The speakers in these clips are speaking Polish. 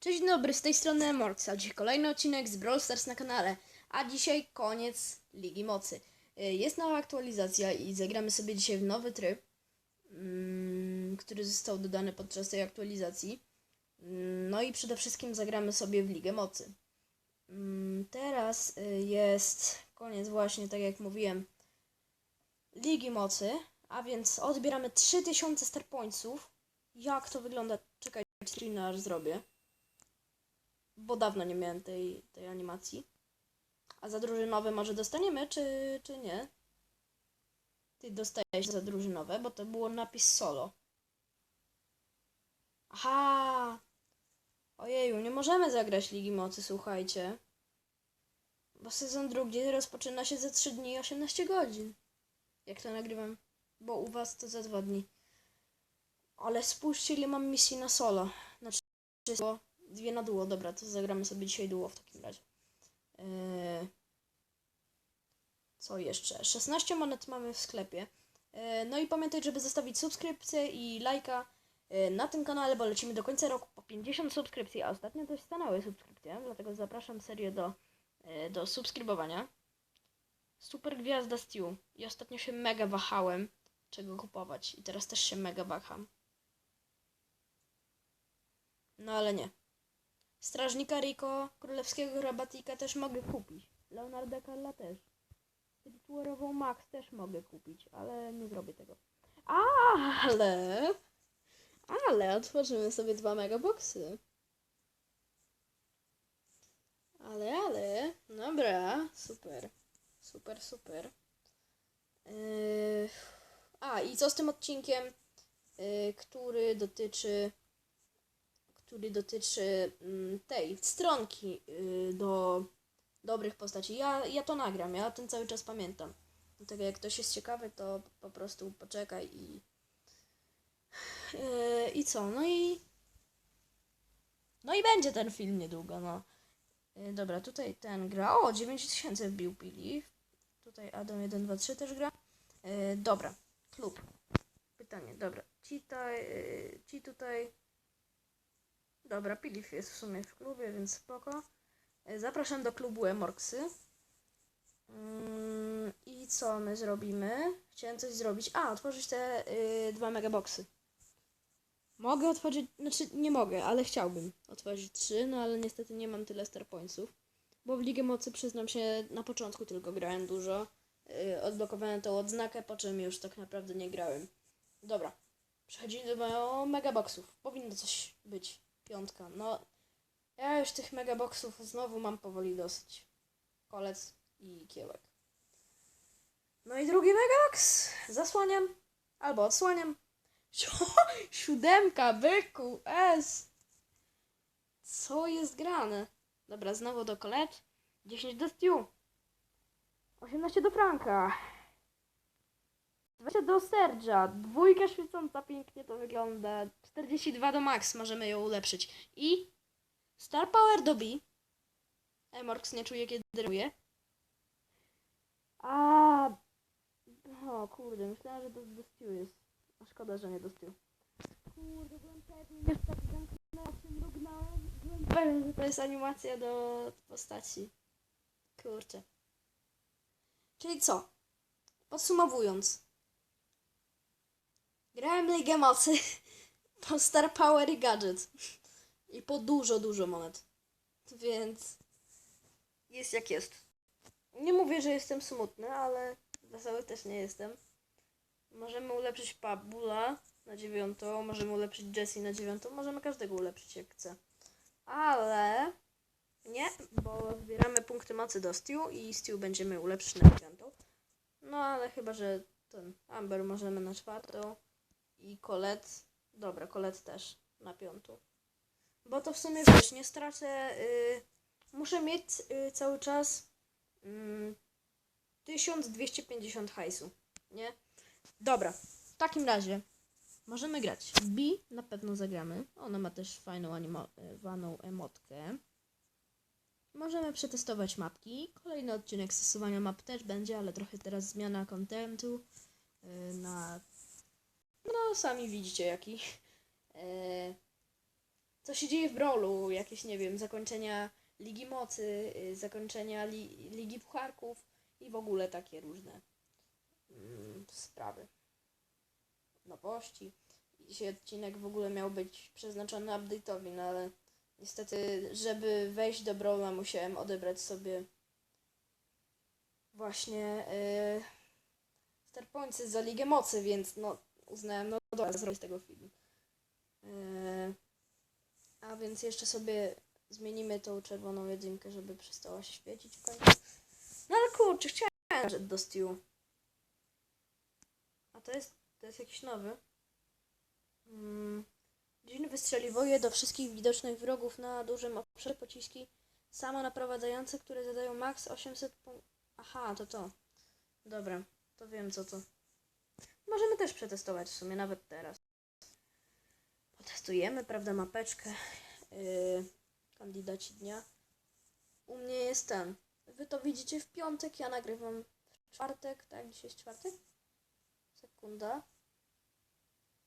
Cześć dobry, z tej strony Morksa. Dzisiaj kolejny odcinek z Brawl Stars na kanale. A dzisiaj koniec Ligi Mocy. Y, Jest nowa aktualizacja i zagramy sobie dzisiaj w nowy tryb, mm, który został dodany podczas tej aktualizacji. Mm, No i przede wszystkim zagramy sobie w Ligę Mocy. Mm, Teraz y, jest koniec właśnie, tak jak mówiłem, Ligi Mocy, a więc odbieramy 3000 star pointsów. Jak to wygląda? Czekaj, screena aż zrobię bo dawno nie miałem tej, tej animacji. A za drużynowe może dostaniemy, czy, czy nie? Ty dostajesz za drużynowe, bo to było napis solo. Aha! Ojeju, nie możemy zagrać Ligi Mocy, słuchajcie. Bo sezon drugi rozpoczyna się za 3 dni i 18 godzin. Jak to nagrywam? Bo u was to za 2 dni. Ale spójrzcie, ile mam misji na solo. Znaczy, dwie na duo. Dobra, to zagramy sobie dzisiaj duo w takim razie. Yy... Co jeszcze? 16 monet mamy w sklepie. Yy, No i pamiętaj, żeby zostawić subskrypcję i lajka yy, na tym kanale, bo lecimy do końca roku po 50 subskrypcji, a ostatnio dość stanęły subskrypcje, dlatego zapraszam serię do, do subskrybowania. Super gwiazda Stew. I ostatnio się mega wahałem, czego kupować. I teraz też się mega waham. No ale nie. Strażnika Rico, królewskiego rabatika też mogę kupić. Leonarda Carla też. Spiritualową Max też mogę kupić, ale nie zrobię tego. Ale... Ale otworzymy sobie dwa megaboxy. Ale, ale... Dobra, super. Super, super. Yy... A, i co z tym odcinkiem, yy, który dotyczy który dotyczy mm, tej stronki y, do dobrych postaci. Ja, ja to nagram, ja tym cały czas pamiętam. Dlatego jak ktoś jest ciekawy, to po prostu poczekaj i. Yy, I co? No i. No i będzie ten film niedługo, no. Yy, dobra, tutaj ten gra. O, 9000 wbił Pili. Tutaj Adam 123 też gra. Dobra, klub. Pytanie, dobra. Ci, ci tutaj Dobra, Pilif jest w sumie w klubie, więc spoko. E, Zapraszam do klubu Emorksy. Mm, I co my zrobimy? Chciałem coś zrobić. A, otworzyć te y, dwa megaboxy. Mogę otworzyć, znaczy nie mogę, ale chciałbym otworzyć trzy, no ale niestety nie mam tyle star pointsów. Bo w Ligę Mocy przyznam się, na początku tylko grałem dużo. Yy, odblokowałem tą odznakę, po czym już tak naprawdę nie grałem. Dobra, przechodzimy do megaboxów. Powinno coś być. Piątka. No, ja już tych megaboxów znowu mam powoli dosyć. Kolec i kiełek. No i drugi megabox. Zasłaniam. Albo odsłaniam. Siódemka, byku, S. Co jest grane? Dobra, znowu do kolet. 10 do Stew. 18 do Franka. 20 do Sergia. Dwójka świecąca, pięknie to wygląda. 42 do Max, możemy ją ulepszyć. I Star Power do B. Emorks nie czuje, kiedy deruje. A. O kurde, myślałem, że to do Stew jest. A szkoda, że nie do Stew. Kurde, byłem pewny, już tak zamknąłem, się mrugnąłem. Byłem że to jest animacja do postaci. Kurczę. Czyli co? Podsumowując. Grałem Ligę Mocy po Star Power i Gadget. I po dużo, dużo monet. Więc jest jak jest. Nie mówię, że jestem smutny, ale wesoły też nie jestem. Możemy ulepszyć Pabula na dziewiątą, możemy ulepszyć Jessie na dziewiątą, możemy każdego ulepszyć jak chce. Ale nie, bo zbieramy punkty mocy do Stew i Stew będziemy ulepszyć na dziewiątą. No ale chyba, że ten Amber możemy na czwartą i Colette, dobra, Colette też na piątą. Bo to w sumie wiesz, nie stracę, y, muszę mieć y, cały czas y, 1250 hajsu, nie? Dobra, w takim razie możemy grać. B na pewno zagramy. Ona ma też fajną animowaną emotkę. Możemy przetestować mapki. Kolejny odcinek stosowania map też będzie, ale trochę teraz zmiana kontentu y, na... No, sami widzicie jaki. E, co się dzieje w Brawlu, jakieś, nie wiem, zakończenia Ligi Mocy, y, zakończenia li, Ligi Pucharków i w ogóle takie różne mm, sprawy. Nowości. Dzisiaj odcinek w ogóle miał być przeznaczony update'owi, no ale niestety, żeby wejść do Brawla musiałem odebrać sobie właśnie yy, Starpointsy za Ligę Mocy, więc no uznałem, no dobra, zrobię z tego film. Yy, a więc jeszcze sobie zmienimy tą czerwoną jedynkę, żeby przestała się świecić w końcu. No ale kurczę, chciałem że do Stew. A to jest, to jest jakiś nowy. Mm. Dzień wystrzeliwuje do wszystkich widocznych wrogów na dużym obszarze pociski samo naprowadzające, które zadają max 800 punktów. Aha, to to. Dobra, to wiem co to. Możemy też przetestować w sumie, nawet teraz. Potestujemy, prawda, mapeczkę. Yy, kandydaci dnia. U mnie jest ten. Wy to widzicie w piątek, ja nagrywam w czwartek, tak? Dzisiaj jest czwartek? Sekunda.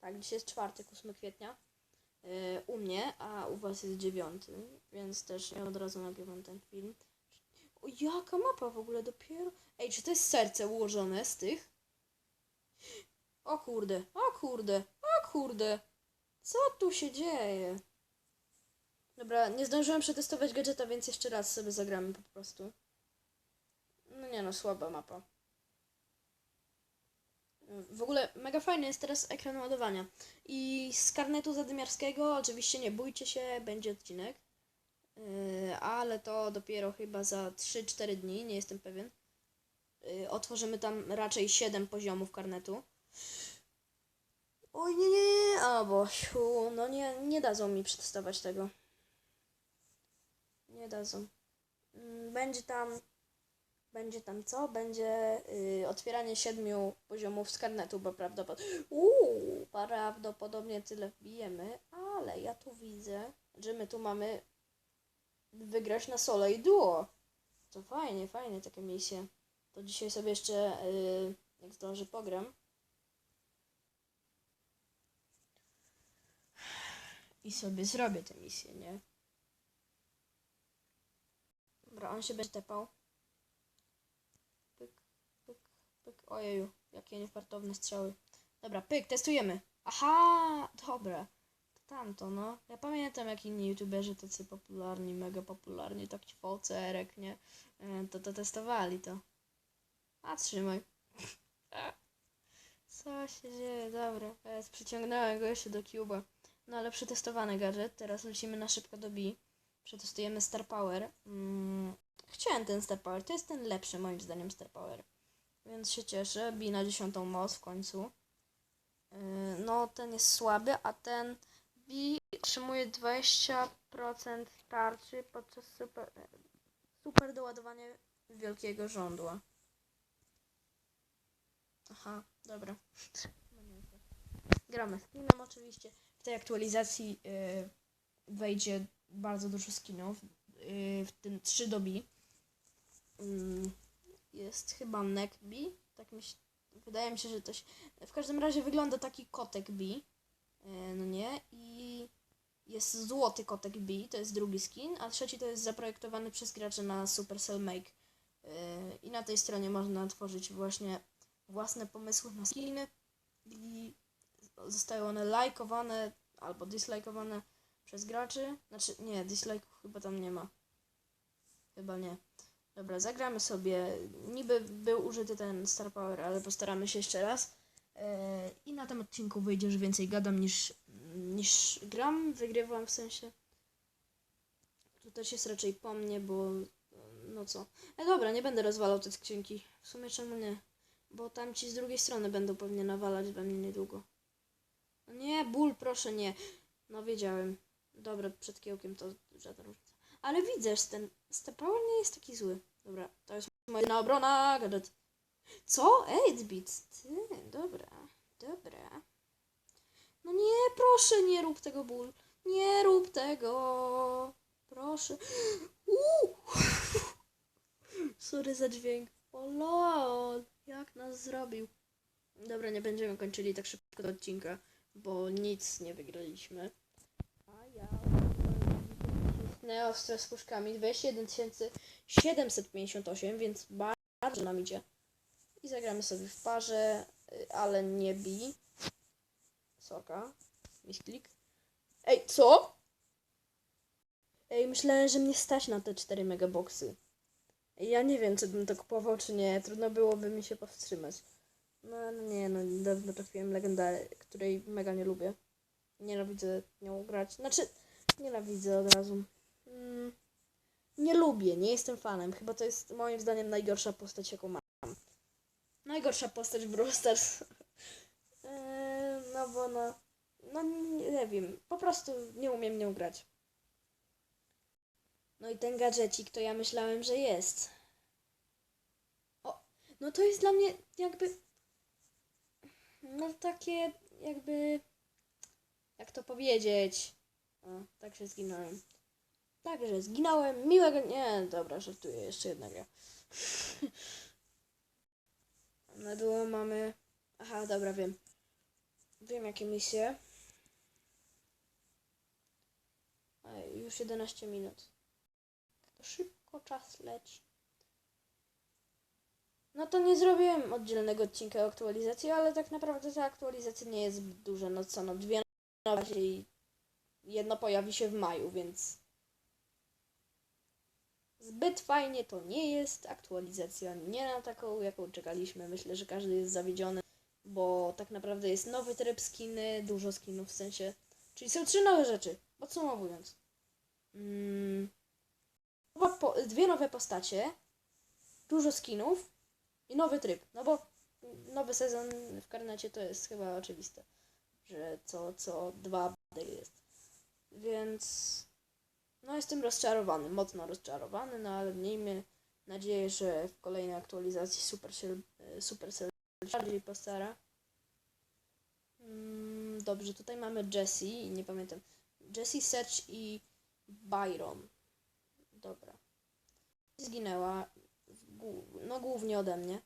Tak, dzisiaj jest czwartek, 8 kwietnia. Yy, u mnie, a u was jest dziewiąty, więc też ja od razu nagrywam ten film. O, jaka mapa w ogóle dopiero? Ej, czy to jest serce ułożone z tych? O kurde, o kurde, o kurde. Co tu się dzieje? Dobra, nie zdążyłem przetestować gadżeta, więc jeszcze raz sobie zagramy po prostu. No nie no, słaba mapa. W ogóle mega fajny jest teraz ekran ładowania. I z karnetu zadymiarskiego, oczywiście nie bójcie się, będzie odcinek. Yy, ale to dopiero chyba za 3-4 dni, nie jestem pewien. Yy, otworzymy tam raczej 7 poziomów karnetu. Oj, nie, nie, nie, a Bosiu, no nie, nie dadzą mi przetestować tego. Nie dadzą. Mm, Będzie tam, będzie tam co? Będzie y, otwieranie siedmiu poziomów z karnetu, bo prawdopodobnie, uuu, prawdopodobnie tyle wbijemy, ale ja tu widzę, że my tu mamy wygrać na solo i duo. To fajnie, fajnie takie misje. To dzisiaj sobie jeszcze, y, jak zdążę, pogram. I sobie zrobię tę misję, nie? Dobra, on się będzie tepał. Pyk, pyk, pyk. Ojeju, jakie niefartowne strzały. Dobra, pyk, testujemy. Aha, dobra. To tamto, no. Ja pamiętam, jak inni youtuberzy tacy popularni, mega popularni, tak ci nie? E, To to testowali to. A, trzymaj. Co się dzieje? Dobra, jest, przyciągnąłem go jeszcze do Cuba. No ale przetestowany gadżet. Teraz lecimy na szybko do B. Przetestujemy Star Power. Mm, chciałem ten Star Power. To jest ten lepszy moim zdaniem Star Power. Więc się cieszę. B na dziesiątą moc w końcu. Yy, no ten jest słaby, a ten B otrzymuje 20% tarczy podczas super, super doładowania wielkiego żądła. Aha, dobra. Gramy skinem oczywiście. W tej aktualizacji y, wejdzie bardzo dużo skinów, y, w tym 3 dobi. Mm, jest chyba Neckbee, tak mi się, wydaje mi się, że to się, w każdym razie wygląda taki kotek Bee, y, no nie, i jest złoty kotek Bee, to jest drugi skin, a trzeci to jest zaprojektowany przez graczy na Supercell Make. Y, I na tej stronie można tworzyć właśnie własne pomysły na skiny i zostały one lajkowane albo dislajkowane przez graczy. Znaczy, nie, dislike'ów chyba tam nie ma. Chyba nie. Dobra, zagramy sobie. Niby był użyty ten Star Power, ale postaramy się jeszcze raz. Yy, I na tym odcinku wyjdzie, że więcej gadam niż, niż gram. Wygrywam w sensie. Tu też jest raczej po mnie, bo no co. E dobra, nie będę rozwalał te skrzynki. W sumie czemu nie? Bo tam ci z drugiej strony będą pewnie nawalać we mnie niedługo. No Nie, ból, proszę nie. No wiedziałem. Dobra, przed kiełkiem to żadna różnica. Ale widzę, że ten Stepower nie jest taki zły. Dobra, to jest moja obrona. Gadżet. Co? 8-bit. Ty, dobra, dobra. No nie, proszę, nie rób tego ból. Nie rób tego. Proszę. Uuu. Sorry za dźwięk. O lol, jak nas zrobił. Dobra, nie będziemy kończyli tak szybko odcinka, bo nic nie wygraliśmy. A ja. Neostre z puszkami 21 758, więc bardzo nam idzie. I zagramy sobie w parze, y, ale nie bi. Soka. Misklik. Ej, co? Ej, myślałem, że mnie stać na te 4 megaboxy. Ja nie wiem, czy bym to kupował, czy nie. Trudno byłoby mi się powstrzymać. No, no nie, no dawno trafiłem legendę, której mega nie lubię. Nienawidzę nią grać. Znaczy, nienawidzę od razu. Mm, nie lubię, nie jestem fanem. Chyba to jest moim zdaniem najgorsza postać, jaką mam. Najgorsza postać w. Eee, no bo no, no nie wiem, po prostu nie umiem nią grać. No i ten gadżecik to ja myślałem, że jest. O, no to jest dla mnie jakby, no takie jakby, jak to powiedzieć. O, tak się zginąłem. Także zginąłem. Miłego. Nie, dobra, żartuję. Jeszcze jedna gra. Na duo mamy. Aha, dobra, wiem. Wiem jakie misje. Ej, już 11 minut. Szybko czas leci. No to nie zrobiłem oddzielnego odcinka aktualizacji, ale tak naprawdę ta aktualizacja nie jest zbyt duża. No co, no dwie na razie i jedno pojawi się w maju, więc zbyt fajnie to nie jest. Aktualizacja nie na taką, jaką czekaliśmy. Myślę, że każdy jest zawiedziony, bo tak naprawdę jest nowy tryb skiny, dużo skinów w sensie. Czyli są trzy nowe rzeczy. Podsumowując. Mm, po, dwie nowe postacie, dużo skinów i nowy tryb. No bo nowy sezon w karnecie to jest chyba oczywiste, że co, co dwa jest. Więc no jestem rozczarowany, mocno rozczarowany, no ale miejmy nadzieję, że w kolejnej aktualizacji Supercell, Supercell bardziej postara. Mm, dobrze, tutaj mamy Jessie, nie pamiętam. Jessie, Sedge i Byron. Dobra. Zginęła, no głównie ode mnie.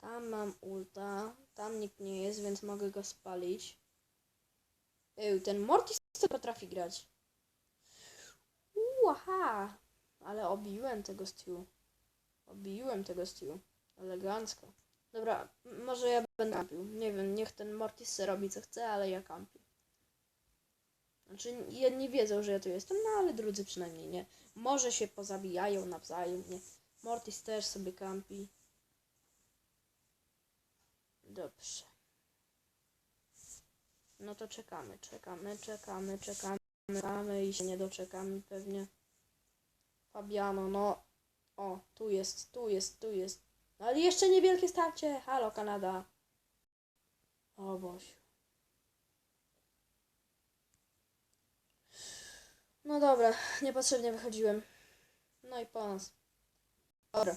Tam mam ulta, tam nikt nie jest, więc mogę go spalić. Ej, ten Mortis to potrafi grać. Uaha! Ale obiłem tego Stew. Obiłem tego Stew. Elegancko. Dobra, może ja będę kampił. Nie wiem, niech ten Mortis robi co chce, ale ja kampię. Znaczy, jedni wiedzą, że ja tu jestem, no ale drudzy przynajmniej nie. Może się pozabijają nawzajem, nie. Mortis też sobie kampi. Dobrze. No to czekamy, czekamy, czekamy, czekamy, czekamy i się nie doczekamy pewnie. Fabiano, no. O, tu jest, tu jest, tu jest. No ale jeszcze niewielkie starcie. Halo, Kanada. O. No dobra, niepotrzebnie wychodziłem. No i po nas. Dobra.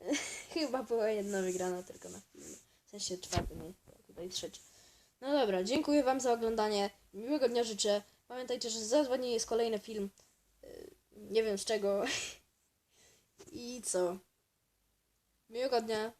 Chyba była jedna wygrana tylko na filmie. W sensie czwarty, nie? Tutaj trzeci. No dobra, dziękuję Wam za oglądanie. Miłego dnia życzę. Pamiętajcie, że za dwa dni jest kolejny film. Yy, Nie wiem z czego. I co? Miłego dnia.